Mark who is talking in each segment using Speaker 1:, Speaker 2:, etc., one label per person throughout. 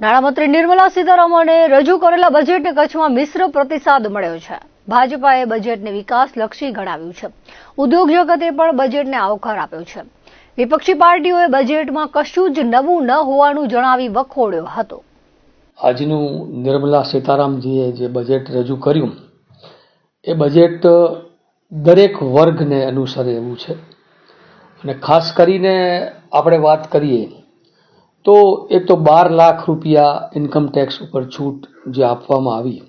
Speaker 1: નાણામંત્રી નિર્મલા સીતારમણે રજૂ કરેલા બજેટને કચ્છમાં મિશ્ર પ્રતિસાદ મળ્યો છે. ભાજપાએ બજેટને વિકાસલક્ષી ગણાવ્યું છે. ઉદ્યોગ જગતે પણ બજેટને આવકાર આપ્યો છે. વિપક્ષી પાર્ટીઓએ બજેટમાં કશું જ નવું ન હોવાનું જણાવી વખોડ્યો હતો.
Speaker 2: આજનું નિર્મલા સીતારામજીએ જે બજેટ રજૂ કર્યું, એ બજેટ દરેક વર્ગને અનુસરે એવું છે. અને ખાસ કરીને આપણે વાત કરીએ તો એ તો બાર લાખ રૂપિયા ઇન્કમ ટેક્સ ઉપર છૂટ જે આપવામાં આવી.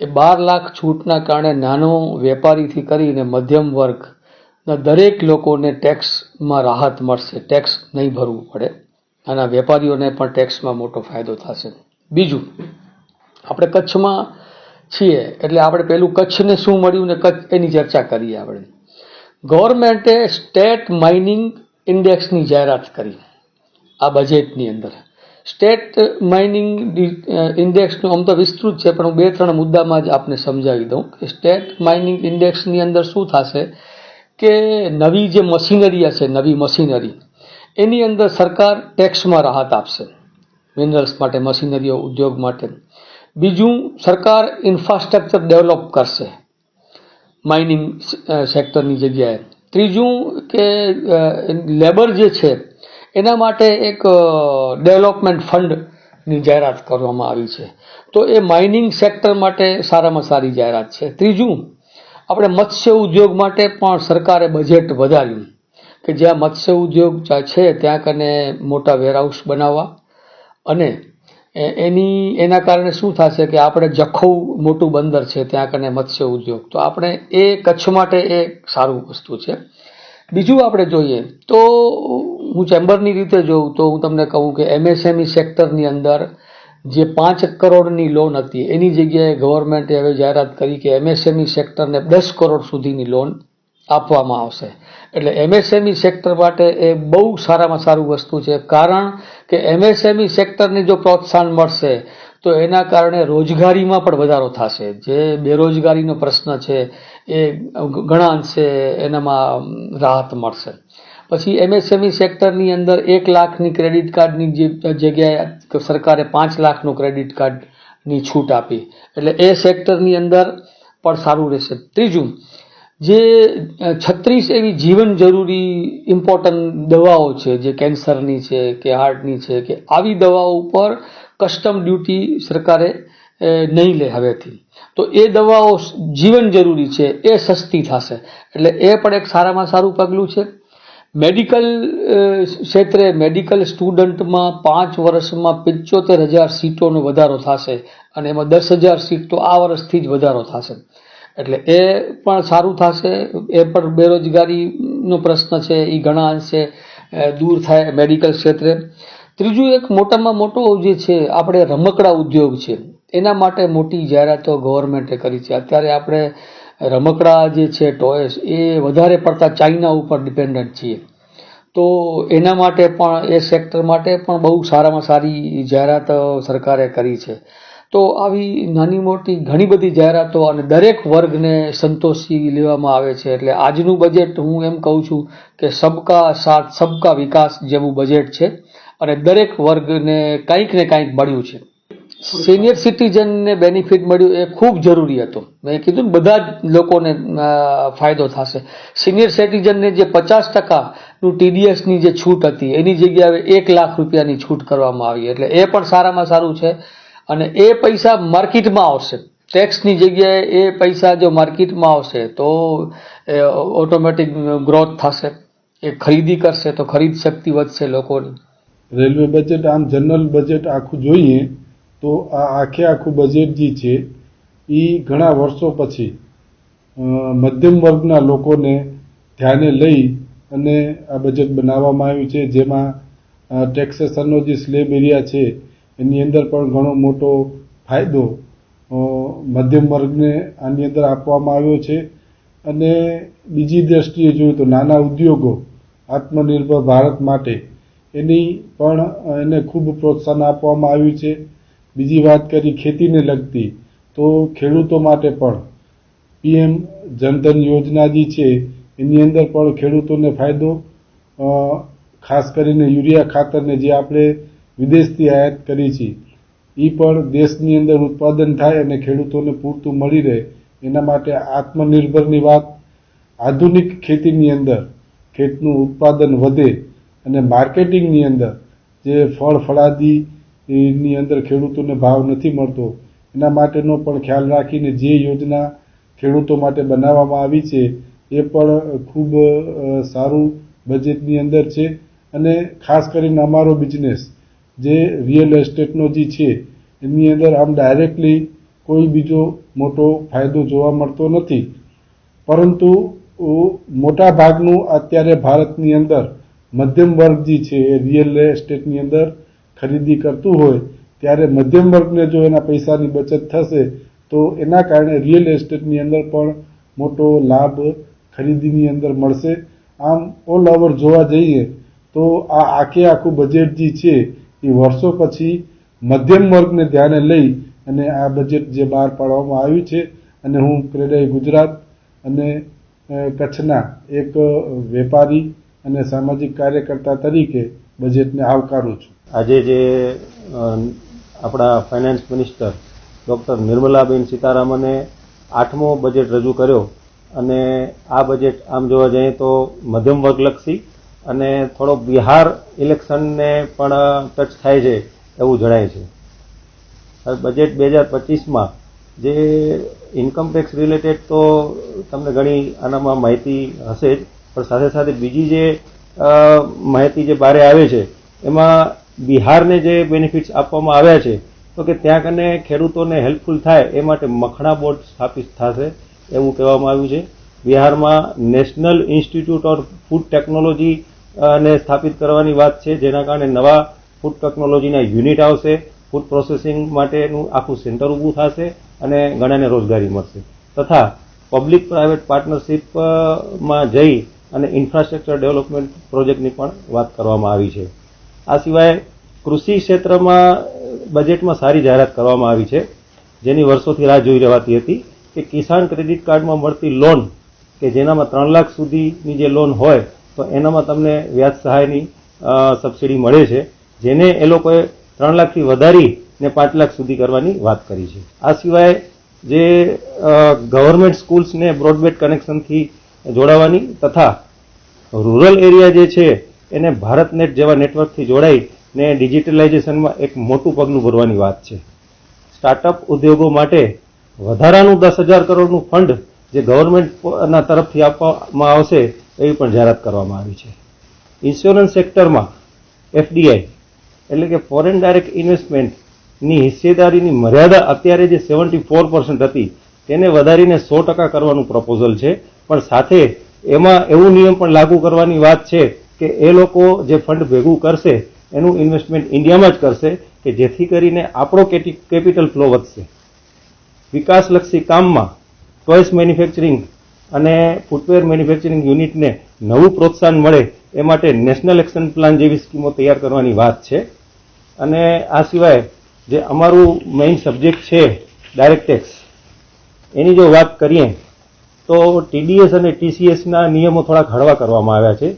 Speaker 2: એ બાર લાખ છૂટના કારણે નાનો વેપારીથી કરીને મધ્યમ વર્ગના દરેક લોકોને ટેક્સમાં રાહત મળશે. ટેક્સ નહીં ભરવું પડે. નાના વેપારીઓને પણ ટેક્સમાં મોટો ફાયદો થશે. બીજું, આપણે કચ્છમાં છીએ એટલે આપણે પેલું કચ્છને શું મળ્યું ને કચ્છ એની ચર્ચા કરીએ આપણે. ગવર્મેન્ટે સ્ટેટ માઇનિંગ ઇન્ડેક્સની જાહેરાત કરી. આ બજેટની અંદર. સ્ટેટ માઇનિંગ ઇન્ડેક્સનું આમ તો વિસ્તૃત છે, પણ હું બે, ત્રણ મુદ્દામાં જ આપને સમજાવી દઉં કે સ્ટેટ માઇનિંગ ઇન્ડેક્સની અંદર શું થશે કે નવી જે મશીનરી હશે નવી મશીનરી, એની અંદર સરકાર ટેક્સમાં રાહત આપશે મિનરલ્સ માટે, મશીનરીઓ, ઉદ્યોગ માટે. બીજું, સરકાર ઇન્ફ્રાસ્ટ્રક્ચર ડેવલપ કરશે માઇનિંગ સેક્ટરની જગ્યાએ. ત્રીજું કે લેબર જે છે એના માટે એક ડેવલપમેન્ટ ફંડની જાહેરાત કરવામાં આવી છે. તો એ માઇનિંગ સેક્ટર માટે સારામાં સારી જાહેરાત છે. ત્રીજું, આપણે મત્સ્ય ઉદ્યોગ માટે પણ સરકારે બજેટ વધાર્યું કે જ્યાં મત્સ્ય ઉદ્યોગ છે, ત્યાં કને મોટા વેરહાઉસ બનાવવા. અને એની, એના કારણે શું થશે કે આપણે જખૌ મોટું બંદર છે, ત્યાં કને મત્સ્ય ઉદ્યોગ. તો આપણે એ કચ્છ માટે એ સારું વસ્તુ છે. બીજું આપણે જોઈએ તો હું ચેમ્બરની રીતે જોઉં તો હું તમને કહું કે એમએસએમઈ સેક્ટરની અંદર જે પાંચ કરોડની લોન હતી, એની જગ્યાએ ગવર્મેન્ટે હવે જાહેરાત કરી કે એમએસએમઈ સેક્ટરને દસ કરોડ સુધીની લોન આપવામાં આવશે. એટલે એમએસએમઈ સેક્ટર માટે એ બહુ સારામાં સારું વસ્તુ છે. કારણ કે એમએસએમઈ સેક્ટરને જો પ્રોત્સાહન મળશે, તો એના કારણે રોજગારીમાં પણ વધારો થશે. જે બેરોજગારીનો પ્રશ્ન છે એ ઘણા અંશે એનામાં રાહત મળશે. પછી એમએસએમઈ સેક્ટરની અંદર એક લાખની ક્રેડિટ કાર્ડની જે જગ્યાએ સરકારે પાંચ લાખનું ક્રેડિટ કાર્ડની છૂટ આપી. એટલે એ સેક્ટરની અંદર પણ સારું રહેશે. ત્રીજું, જે છત્રીસ એવી જીવન જરૂરી ઇમ્પોર્ટન્ટ દવાઓ છે, જે કેન્સરની છે, કે હાર્ટની છે, કે આવી દવાઓ ઉપર કસ્ટમ ડ્યુટી સરકારે નહીં લે હવેથી. તો એ દવાઓ જીવન જરૂરી છે, એ સસ્તી થશે. એટલે એ પણ એક સારામાં સારું પગલું છે. મેડિકલ ક્ષેત્રે મેડિકલ સ્ટુડન્ટમાં પાંચ વર્ષમાં પંચોતેર હજાર સીટોનો વધારો થશે અને એમાં દસ હજાર સીટ તો આ વર્ષથી જ વધારો થશે. એટલે એ પણ સારું થશે. એ પણ બેરોજગારીનો પ્રશ્ન છે એ ઘણા અંશે દૂર થાય મેડિકલ ક્ષેત્રે. ત્રીજું એક મોટામાં મોટો જે છે, આપણે રમકડા ઉદ્યોગ છે. એના માટે મોટી જાહેરાતો ગવર્મેન્ટે કરી છે. અત્યારે આપણે રમકડા જે છે, ટોયસ, એ વધારે પડતા ચાઇના ઉપર ડિપેન્ડન્ટ છીએ. તો એના માટે પણ, એ સેક્ટર માટે પણ બહુ સારામાં સારી જાહેરાત સરકારે કરી છે. તો આવી નાની મોટી ઘણી બધી જાહેરાતો અને દરેક વર્ગને સંતોષી લેવામાં આવે છે. એટલે આજનું બજેટ હું એમ કહું છું કે સબકા સાથ, સબકા વિકાસ જેવું બજેટ છે અને દરેક વર્ગને કંઈક ને કંઈક મળ્યું છે. સિનિયર સિટીઝનને બેનિફિટ મળ્યું એ ખૂબ જરૂરી હતું. મેં કીધું બધા જ લોકોને ફાયદો થશે. સિનિયર સિટીઝનને જે પચાસ ટકાનું ટીડીએસની જે છૂટ હતી, એની જગ્યાએ એક લાખ રૂપિયાની છૂટ કરવામાં આવી. એટલે એ પણ સારામાં સારું છે. અને એ પૈસા માર્કેટમાં આવશે. ટેક્સની જગ્યાએ એ પૈસા જો માર્કેટમાં આવશે, તો ઓટોમેટિક ગ્રોથ થશે. એ ખરીદી કરશે તો ખરીદ શક્તિ વધશે લોકોની.
Speaker 3: રેલવે બજેટ, આમ જનરલ બજેટ આખું જોઈએ તો આ આખે આખું બજેટ જે છે એ ઘણા વર્ષો પછી મધ્યમ વર્ગના લોકોને ધ્યાને લઈ અને આ બજેટ બનાવવામાં આવ્યું છે, જેમાં ટેક્સેશનનો જે સ્લેબ એરિયા છે, એની અંદર પણ ઘણો મોટો ફાયદો મધ્યમ વર્ગને આની અંદર આપવામાં આવ્યો છે. અને બીજી દ્રષ્ટિએ જોયું તો નાના ઉદ્યોગો, આત્મનિર્ભર ભારત માટે, એની પણ એને ખૂબ પ્રોત્સાહન આપવામાં આવ્યું છે. બીજી વાત કરી, ખેતીને લગતી, તો ખેડૂતો માટે પણ પીએમ જનધન યોજના જે છે, એની અંદર પણ ખેડૂતોને ફાયદો ખાસ કરીને યુરિયા ખાતરને જે આપણે વિદેશથી આયાત કરી છે એ પણ દેશની અંદર ઉત્પાદન થાય અને ખેડૂતોને પૂરતું મળી રહે, એના માટે આત્મનિર્ભરની વાત, આધુનિક ખેતીની અંદર ખેતનું ઉત્પાદન વધે અને માર્કેટિંગની અંદર જે ફળ ફળાદી ની અંદર ખેડૂતોને ભાવ નથી મળતો. એના માટેનો પણ ખ્યાલ રાખીને જે યોજના ખેડૂતો માટે બનાવવામાં આવી છે, એ પણ ખૂબ સારું બજેટની અંદર છે અને ખાસ કરીને અમારો બિઝનેસ જે રિયલ એસ્ટેટનો જે છે, એની અંદર આમ ડાયરેક્ટલી કોઈ બીજો મોટો ફાયદો જોવા મળતો નથી. પરંતુ મોટા ભાગનું અત્યારે ભારતની અંદર મધ્યમ વર્ગ જે છે એ રિયલ એસ્ટેટની અંદર ખરીદી કરતું હોય, ત્યારે મધ્યમ વર્ગને જો એના પૈસાની બચત થશે, તો એના કારણે રિયલ એસ્ટેટની અંદર પણ મોટો લાભ ખરીદીની અંદર મળશે. આમ ઓલ ઓવર જોવા જઈએ, તો આ આખે આખું બજેટ જે છે, એ વર્ષો પછી મધ્યમ વર્ગને ધ્યાને લઈ અને આ બજેટ જે બહાર પાડવામાં આવ્યું છે, અને હું ક્રેડાઈ ગુજરાત અને કચ્છના એક વેપારી અને સામાજિક કાર્યકર્તા તરીકે બજેટને આવકારું છું.
Speaker 4: આજે જે આપણા ફાઇનાન્સ મિનિસ્ટર ડૉક્ટર નિર્મલાબેન સીતારામને આઠમો બજેટ રજૂ કર્યો અને આ બજેટ આમ જોવા જઈએ તો મધ્યમ વર્ગલક્ષી અને થોડો બિહાર ઇલેક્શનને પણ ટચ થાય છે એવું જણાય છે. બજેટ બે હજાર પચીસમાં જે ઇન્કમ ટેક્સ રિલેટેડ તો તમને ઘણી આનામાં માહિતી હશે જ, પણ સાથે સાથે બીજી જે માહિતી જે બારે આવે છે, એમાં બિહારને જે બેનિફિટ્સ આપવામાં આવ્યા છે, તો કે ત્યાં કને ખેડૂતોને હેલ્પફુલ થાય એ માટે મખણા બોર્ડ સ્થાપિત થશે એવું કહેવામાં આવ્યું છે. બિહારમાં national institute of food technology ને સ્થાપિત કરવાની વાત છે, જેના કારણે નવા ફૂડ ટેકનોલોજીના યુનિટ આવશે ફૂડ પ્રોસેસિંગ માટેનું આખું સેન્ટર ઊભું થશે અને ઘણાને રોજગારી મળશે. તથા પબ્લિક પ્રાઇવેટ પાર્ટનરશિપમાં જઈ અને ઇન્ફ્રાસ્ટ્રક્ચર ડેવલપમેન્ટ પ્રોજેક્ટની પણ વાત કરવામાં આવી છે. આ સિવાય કૃષિ ક્ષેત્રમાં બજેટમાં સારી જાહેરાત કરવામાં આવી છે. જેની વર્ષોથી રાહ જોઈ રહેવાતી હતી કે કિસાન ક્રેડિટ કાર્ડમાં મળતી લોન કે જેનામાં ત્રણ લાખ સુધીની જે લોન હોય, તો એનામાં તમને વ્યાજ સહાયની સબસિડી મળે છે, જેને એ લોકોએ ત્રણ લાખથી વધારીને પાંચ લાખ સુધી કરવાની વાત કરી છે. આ સિવાય જે ગવર્મેન્ટ સ્કૂલ્સને બ્રોડબેન્ડ કનેક્શનથી જોડાવાની તથા રૂરલ એરિયા જે છે એને ભારતનેટ જેવા નેટવર્કથી જોડાઈ ને ડિજિટલાઇઝેશનમાં એક મોટું પગલું ભરવાની વાત છે. સ્ટાર્ટઅપ ઉદ્યોગો માટે વધારાનું દસ હજાર કરોડનું ફંડ જે ગવર્મેન્ટના તરફથી આપવામાં આવશે એવી પણ જાહેરાત કરવામાં આવી છે. ઇન્સ્યોરન્સ સેક્ટરમાં એફડીઆઈ એટલે કે ફોરેન ડાયરેક્ટ ઇન્વેસ્ટમેન્ટની હિસ્સેદારીની મર્યાદા અત્યારે જે સેવન્ટી ફોર હતી તેને વધારીને સો ટકા કરવાનું પ્રપોઝલ છે. પણ સાથે એમાં એવું નિયમ પણ લાગુ કરવાની વાત છે કે એ લોકો જે ફંડ ભેગું કરશે, એનું ઇન્વેસ્ટમેન્ટ ઇન્ડિયામાં જ કરશે, કે જેથી કરીને આપણો કેપિટલ ફ્લો વધશે. વિકાસલક્ષી કામમાં ટોયસ મેન્યુફેક્ચરિંગ અને ફૂટવેર મેન્યુફેક્ચરિંગ યુનિટને નવું પ્રોત્સાહન મળે, એ માટે નેશનલ એક્શન પ્લાન જેવી સ્કીમો તૈયાર કરવાની વાત છે. અને આ સિવાય જે અમારું મેઇન સબ્જેક્ટ છે ડાયરેક્ટ ટેક્સ એની જો વાત કરીએ, તો ટીડીએસ અને ટીસીએસના નિયમો થોડા હળવા કરવામાં આવ્યા છે.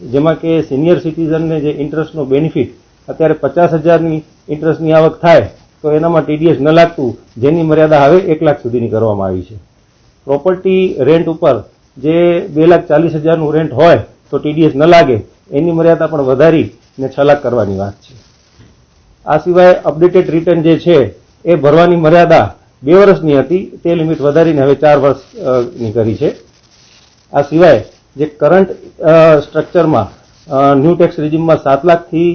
Speaker 4: જેમાં કે સિનિયર સિટીઝનને જે ઇન્ટરેસ્ટનો બેનિફિટ અત્યારે પચાસ હજારની ઇન્ટરેસ્ટની આવક થાય, તો એનામાં ટીડીએસ ન લાગતું, જેની મર્યાદા હવે એક લાખ સુધીની કરવામાં આવી છે. પ્રોપર્ટી રેન્ટ ઉપર જે બે લાખ ચાલીસ હજારનું રેન્ટ હોય, તો ટીડીએસ ન લાગે, એની મર્યાદા પણ વધારી ને છ લાખ કરવાની વાત છે. આ સિવાય અપડેટેડ રિટર્ન જે છે, એ ભરવાની મર્યાદા બે વર્ષની હતી, તે લિમિટ વધારીને હવે ચાર વર્ષની કરી છે. આ સિવાય જે કરંટ સ્ટ્રક્ચરમાં ન્યૂ ટેક્સ રિજીમમાં સાત લાખથી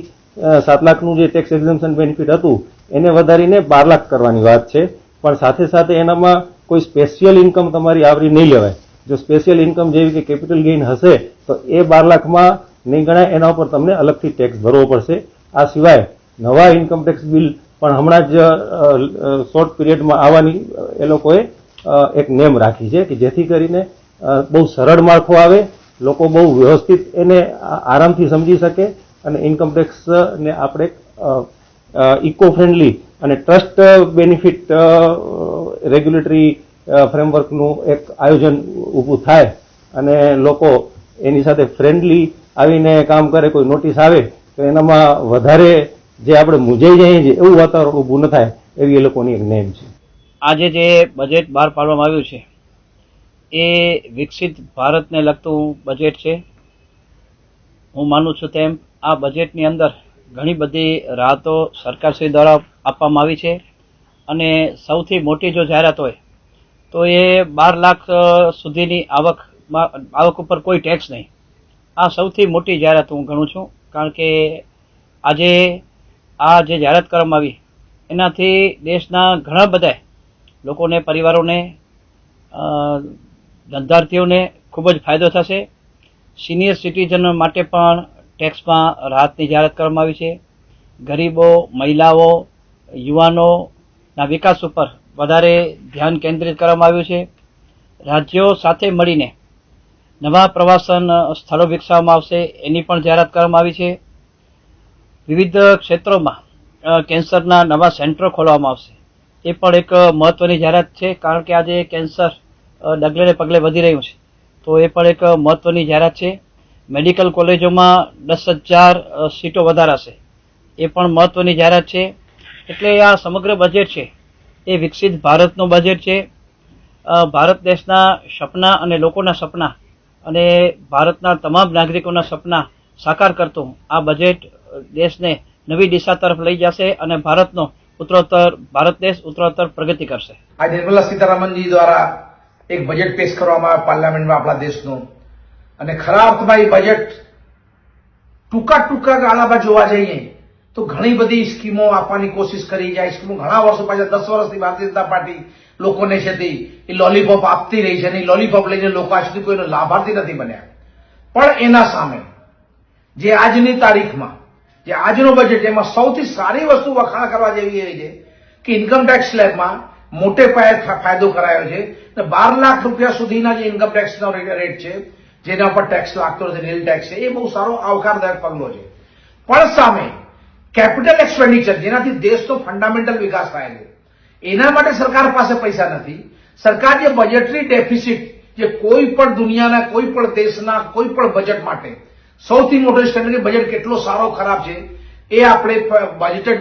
Speaker 4: સાત લાખનું જે ટેક્સ એક્ઝમ્પશન બેનિફિટ હતું, એને વધારીને બાર લાખ કરવાની વાત છે. પણ સાથે સાથે એનામાં કોઈ સ્પેશિયલ ઇન્કમ તમારી આવરી નહીં લેવાય. જો સ્પેશિયલ ઇન્કમ જેવી કે કેપિટલ ગેઇન હશે, તો એ બાર લાખમાં નહીં ગણાય. એના ઉપર તમને અલગથી ટેક્સ ભરવો પડશે. આ સિવાય નવા ઇન્કમ ટેક્સ બિલ પણ હમણાં જ શોર્ટ પિરિયડમાં આવવાની, એ લોકોએ એક નેમ રાખી છે કે જેથી કરીને બહુ સરળ માળખું આવે, લોકો બહુ વ્યવસ્થિત એને આરામથી સમજી શકે અને ઇન્કમ આપણે ઇકો ફ્રેન્ડલી અને ટ્રસ્ટ બેનિફિટ રેગ્યુલેટરી ફ્રેમવર્કનું એક આયોજન ઊભું થાય અને લોકો એની સાથે ફ્રેન્ડલી આવીને કામ કરે, કોઈ નોટિસ આવે, તો એનામાં વધારે જે આપણે મૂંઝાઈ જઈએ છીએ, એવું વાતાવરણ ઊભું ન થાય, એવી એ લોકોની એક નેમ છે.
Speaker 5: આજે જે બજેટ બહાર પાડવામાં આવ્યું છે એ વિકસિત ભારતને લગતું બજેટ છે. હું માનું છું તેમ આ બજેટની અંદર ઘણી બધી રાહતો સરકારશ્રી દ્વારા આપવામાં આવી છે. અને સૌથી મોટી જો જાહેરાત હોય, તો એ બાર લાખ સુધીની આવકમાં આવક ઉપર કોઈ ટેક્સ નહીં. આ સૌથી મોટી જાહેરાત હું ગણું છું, કારણ કે આજે આ જે જાહેરાત કરવામાં આવી, એનાથી દેશના ઘણા બધા લોકોને, પરિવારોને ધંધાર્થીઓને ખૂબ જ ફાયદો થશે. સિનિયર સિટીઝન માટે પણ ટેક્સમાં રાહતની જાહેરાત કરવામાં આવી છે. ગરીબો, મહિલાઓ, યુવાનોના વિકાસ ઉપર વધારે ધ્યાન કેન્દ્રિત કરવામાં આવ્યું છે. રાજ્યો સાથે મળીને નવા પ્રવાસન સ્થળો વિકસાવવામાં આવશે એની પણ જાહેરાત કરવામાં આવી છે. વિવિધ ક્ષેત્રોમાં કેન્સરના નવા સેન્ટરો ખોલવામાં આવશે. એ પણ એક મહત્વની જાહેરાત છે, કારણ કે આજે કેન્સર ડગલે પગલે વધી રહ્યું છે. તો એ પણ એક મહત્વની જાહેરાત છે. મેડિકલ કોલેજોમાં દસ હજાર સીટો વધારાશે. એ પણ મહત્વની જાહેરાત છે. એટલે આ સમગ્ર બજેટ છે, એ વિકસિત ભારતનું બજેટ છે. ભારત દેશના સપના અને લોકોના સપના અને ભારતના તમામ નાગરિકોના સપના સાકાર કરતું આ બજેટ દેશને નવી દિશા તરફ લઈ જશે અને ભારતનો ઉત્તરોત્તર, ભારત દેશ ઉત્તરોત્તર પ્રગતિ કરશે.
Speaker 6: આજે નિર્મલા સીતારામનજી દ્વારા એક બજેટ પેશ કરવામાં આવે પાર્લામેન્ટમાં આપણા દેશનું. અને ખરા અર્થમાં એ બજેટ ટૂંકા ટૂંકા ગાળામાં જોવા જઈએ તો ઘણી બધી સ્કીમો આપવાની કોશિશ કરી જાય સ્કીમો ઘણા વર્ષો પાછા દસ વર્ષથી ભારતીય જનતા પાર્ટી લોકોને છે તે એ લોલીપોપ આપતી રહી છે અને એ લોલીપોપ લઈને લોકો આજ સુધી કોઈનો લાભાર્થી નથી બન્યા. પણ એના સામે જે આજની તારીખમાં, જે આજનો બજેટ એમાં સૌથી સારી વસ્તુ વખાણ કરવા જેવી એવી છે કે ઇન્કમ ટેક્સ સ્લેબમાં મોટે પાયે ફાયદો કરાયો છે. બાર લાખ રૂપિયા સુધીના જે ઇન્કમ ટેક્સનો રેટ છે, જેના પર ટેક્સ લાગતો નથી રેલ ટેક્સ છે, એ બહુ સારો આવકારદાયક પગલો છે. પણ સામે કેપિટલ એક્સપેન્ડિચર જેનાથી દેશનો ફંડામેન્ટલ વિકાસ થાય છે. એના માટે સરકાર પાસે પૈસા નથી. સરકાર જે બજેટરી ડેફિસિટ જે કોઈ પણ દુનિયાના, કોઈ પણ દેશના, કોઈ પણ બજેટ માટે સૌથી મોટો સ્ટેન્ડર્ડ બજેટ કેટલો સારો, ખરાબ છે, એ આપણે બજેટેડ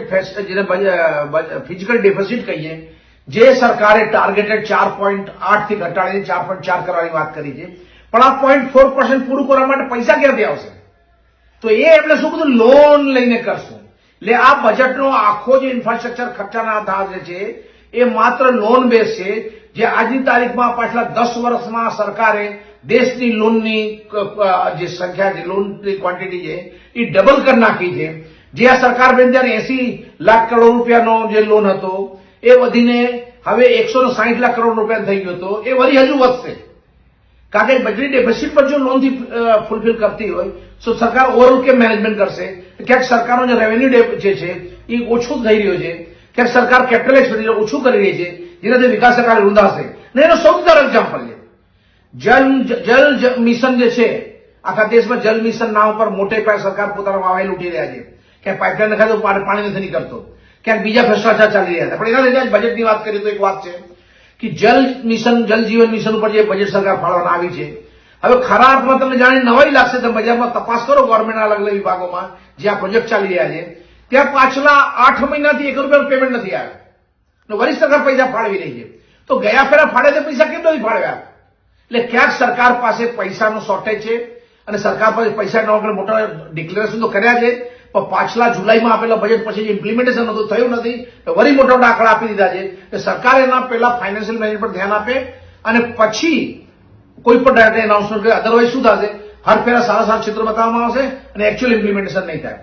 Speaker 6: જેને ફિઝિકલ ડેફિસિટ કહીએ જે સરકારે ટાર્ગેટેડ ચાર પોઈન્ટ આઠથી ઘટાડીને ચાર પોઈન્ટ ચાર કરવાની વાત કરી છે, પણ આ પોઈન્ટ ફોર પર્સન્ટ પૂરું કરવા માટે પૈસા ક્યાંથી આવશે? તો એ એમણે શું બધું લોન લઈને કરશું. એટલે આ બજેટનો આખો જે ઇન્ફ્રાસ્ટ્રક્ચર ખર્ચાના આધાર છે, એ માત્ર લોન બેઝ છે, જે આજની તારીખમાં પાછલા દસ વર્ષમાં સરકારે દેશની લોનની જે સંખ્યા છે લોનની ક્વોન્ટિટી છે, એ ડબલ કરી નાખી છે. જે આ સરકાર બે ત્યારે એસી લાખ કરોડ રૂપિયાનો જે લોન હતો એ વધીને હવે એકસો સાહીઠ લાખ કરોડ રૂપિયા થઈ ગયો હતો. એ વરી હજુ વધશે. કારણ કે બજેટ ડેફિસિટ પર જો લોનથી ફૂલફિલ કરતી હોય, તો સરકાર ઓવરઓલ કેમ મેનેજમેન્ટ કરશે? ક્યાંક સરકારનો જે રેવન્યુ જે છે, એ ઓછું થઈ રહ્યો છે. ક્યાંક સરકાર કેપિટલ એક્સપેન્ડિચર ઓછું કરી રહી છે, જેનાથી વિકાસ સરકાર રૂંધાશે. ને એનો સૌથી એક્ઝામ્પલ છે. જલ જલ મિશન જે છે, આખા દેશમાં જલ મિશન નામ પર મોટે પાયે સરકાર પોતાનો વાવાઈ લૂંટી રહ્યા છે. ક્યાંક પાઇપલાઇન નખાય તો પાણી પાણી નથી નીકળતો. ક્યાંક બીજા ભ્રષ્ટાચાર ચાલી રહ્યા હતા. પણ એના લીધે બજેટની વાત કરીએ તો એક વાત છે કે જલ મિશન, જલ જીવન મિશન ઉપર જે બજેટ સરકાર ફાળવાના આવી છે, હવે ખરા અર્થમાં તમને જાણી નવાઈ લાગશે, તમે બજારમાં તપાસ કરો ગવર્મેન્ટના અલગ અલગ વિભાગોમાં જે આ પ્રોજેક્ટ ચાલી રહ્યા છે, ત્યાં પાછલા આઠ મહિનાથી એક રૂપિયાનું પેમેન્ટ નથી આવ્યું. વરિષ્ઠ વરી સરકાર પૈસા ફાળવી રહી છે. તો ગયા ફેરા ફાળે તે પૈસા કેમ નથી ફાળવ્યા? એટલે ક્યાંક સરકાર પાસે પૈસાનો શોર્ટેજ છે અને સરકાર પાસે પૈસા મોટા ડિક્લેરેશન તો કર્યા છે પણ પાછલા જુલાઈમાં આપેલા બજેટ પછી જે ઇમ્પ્લિમેન્ટેશન હતું, થયું નથી વળી મોટા આંકડા આપી દીધા છે. કે સરકાર એના પહેલા ફાઇનાન્શિયલ મેનેજમેન્ટ પર ધ્યાન આપે અને પછી કોઈ પણ ડાયરેક્ટ એનાઉન્સમેન્ટ કરે અદરવાઇઝ શું થશે? હર ફેરા સારા સારા ક્ષેત્ર બતાવવામાં આવશે અને એકચ્યુઅલ ઇમ્પ્લિમેન્ટેશન નહીં થાય.